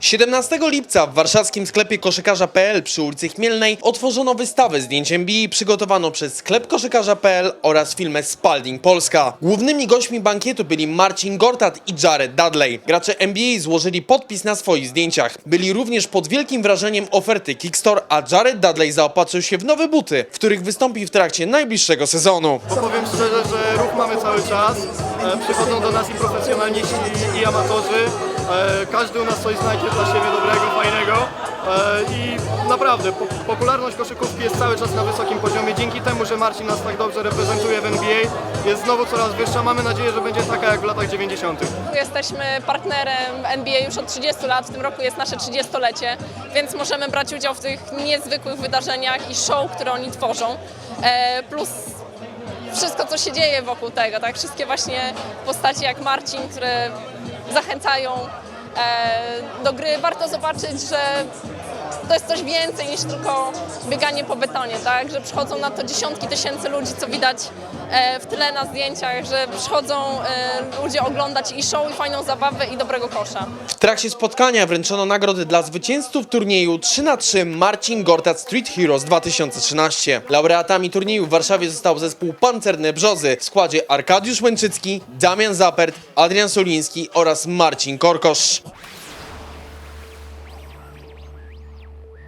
17 lipca w warszawskim sklepie koszykarza.pl przy ulicy Chmielnej otworzono wystawę zdjęć NBA przygotowaną przez sklep koszykarza.pl oraz firmę Spalding Polska. Głównymi gośćmi bankietu byli Marcin Gortat i Jared Dudley. Gracze NBA złożyli podpis na swoich zdjęciach. Byli również pod wielkim wrażeniem oferty Kickstore, a Jared Dudley zaopatrzył się w nowe buty, w których wystąpi w trakcie najbliższego sezonu. Bo powiem szczerze, że ruch mamy cały czas. E, przychodzą do nas i profesjonalniści, i, i amatorzy. E, każdy u nas coś znajdzie dla siebie dobrego, fajnego. E, I naprawdę po, popularność koszykówki jest cały czas na wysokim poziomie. Dzięki temu, że Marcin nas tak dobrze reprezentuje w NBA, jest znowu coraz wyższa. Mamy nadzieję, że będzie taka jak w latach 90. Jesteśmy partnerem NBA już od 30 lat, w tym roku jest nasze 30-lecie, więc możemy brać udział w tych niezwykłych wydarzeniach i show, które oni tworzą. E, plus wszystko, co się dzieje wokół tego, tak? Wszystkie właśnie postacie jak Marcin, które zachęcają do gry. Warto zobaczyć, że to jest coś więcej niż tylko bieganie po betonie, tak? Że przychodzą na to dziesiątki tysięcy ludzi, co widać e, w tle na zdjęciach, że przychodzą e, ludzie oglądać i show, i fajną zabawę, i dobrego kosza. W trakcie spotkania wręczono nagrody dla zwycięzców turnieju 3 na 3 Marcin Gortat Street Heroes 2013. Laureatami turnieju w Warszawie został zespół Pancerne Brzozy w składzie Arkadiusz Łęczycki, Damian Zapert, Adrian Soliński oraz Marcin Korkosz.